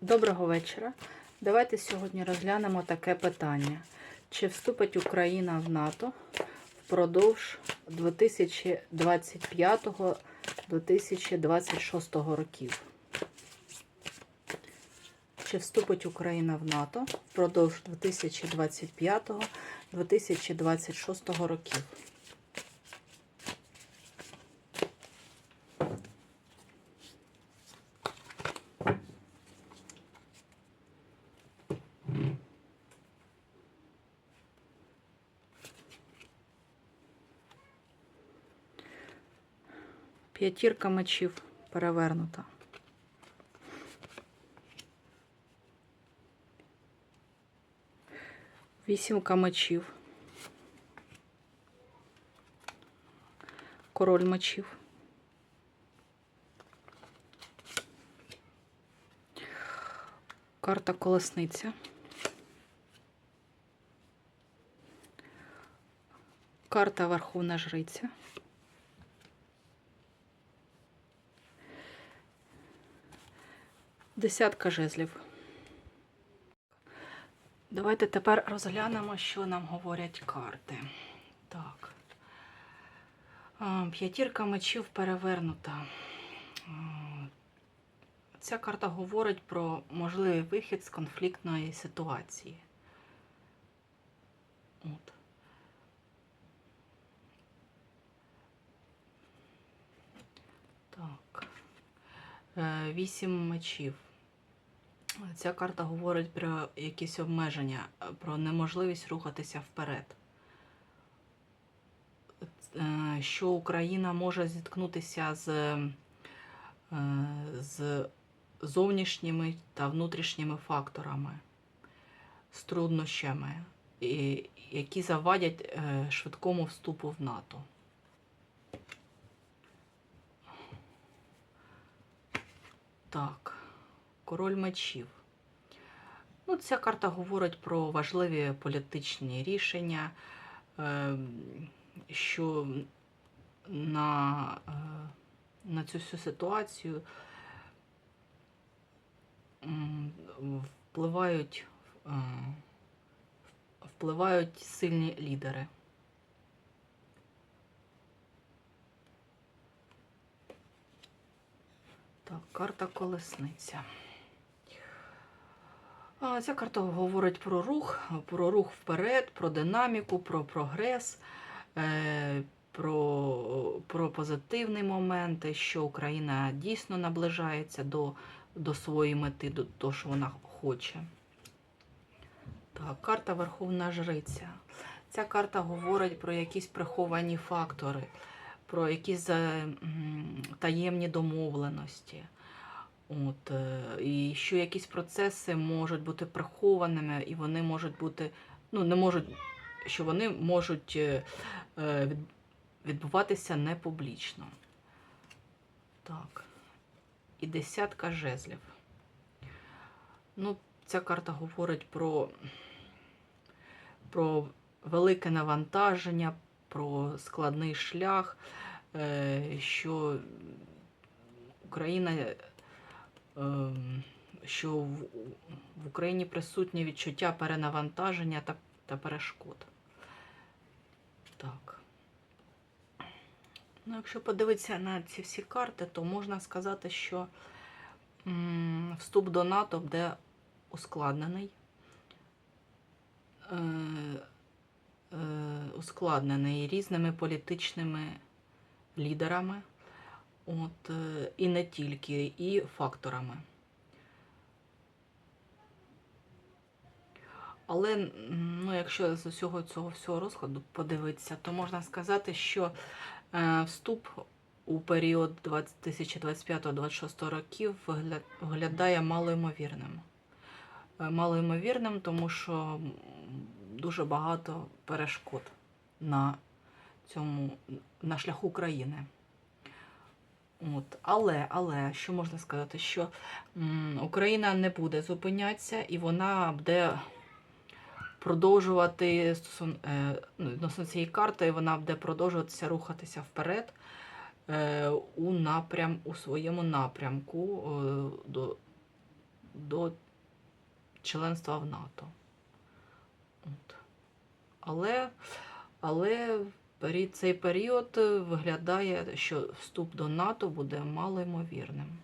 Доброго вечора. Давайте сьогодні розглянемо таке питання. Чи вступить Україна в НАТО впродовж 2025-2026 років? Чи вступить Україна в НАТО впродовж 2025-2026 років? П'ятірка мечів перевернута. Вісімка мечів. Король мечів. Карта колесниця. Карта Верховна Жриця. Десятка жезлів. Давайте тепер розглянемо, що нам говорять карти. Так. П'ятірка мечів перевернута. Ця карта говорить про можливий вихід з конфліктної ситуації. От. Так. Е, Вісім мечів. Ця карта говорить про якісь обмеження, про неможливість рухатися вперед. Е, Що Україна може зіткнутися з, е, з зовнішніми та внутрішніми факторами, з труднощами, які завадять е, швидкому вступу в НАТО. Так, король мечів. Ну, ця карта говорить про важливі політичні рішення, е, що на, е, на цю всю ситуацію впливають, е, впливають сильні лідери. Так, карта колесниця. Ця карта говорить про рух, про рух вперед, про динаміку, про прогрес, е, про, про позитивні моменти, що Україна дійсно наближається до, до своєї мети, до того, що вона хоче. Так, карта Верховна Жриця. Ця карта говорить про якісь приховані фактори, про якісь е, таємні домовленості. От, е, і що якісь процеси можуть бути прихованими, і вони можуть бути, ну, не можуть, що вони можуть е, е, від- відбуватися не публічно. Так. І десятка жезлів. Ну, ця карта говорить про, про велике навантаження, про складний шлях, що Україна що в, Україні присутнє відчуття перенавантаження та, та перешкод. Так. Ну, якщо подивитися на ці всі карти, то можна сказати, що вступ до НАТО буде ускладнений. Е, е, ускладнений різними політичними лідерами. От, е, і не тільки, і факторами. Але ну, якщо з усього цього всього розкладу подивитися, то можна сказати, що е, вступ у період 2025-2026 років виглядає малоймовірним. Е, Малоймовірним, тому що дуже багато перешкод на цьому на шляху країни. От. Але, але, що можна сказати, що м, Україна не буде зупинятися і вона буде продовжувати стосун, е, ну, цієї карти, вона буде продовжуватися рухатися вперед е, у напрям, у своєму напрямку е, до, до членства в НАТО. От. Але, але цей період е, виглядає, що вступ до НАТО буде малоймовірним.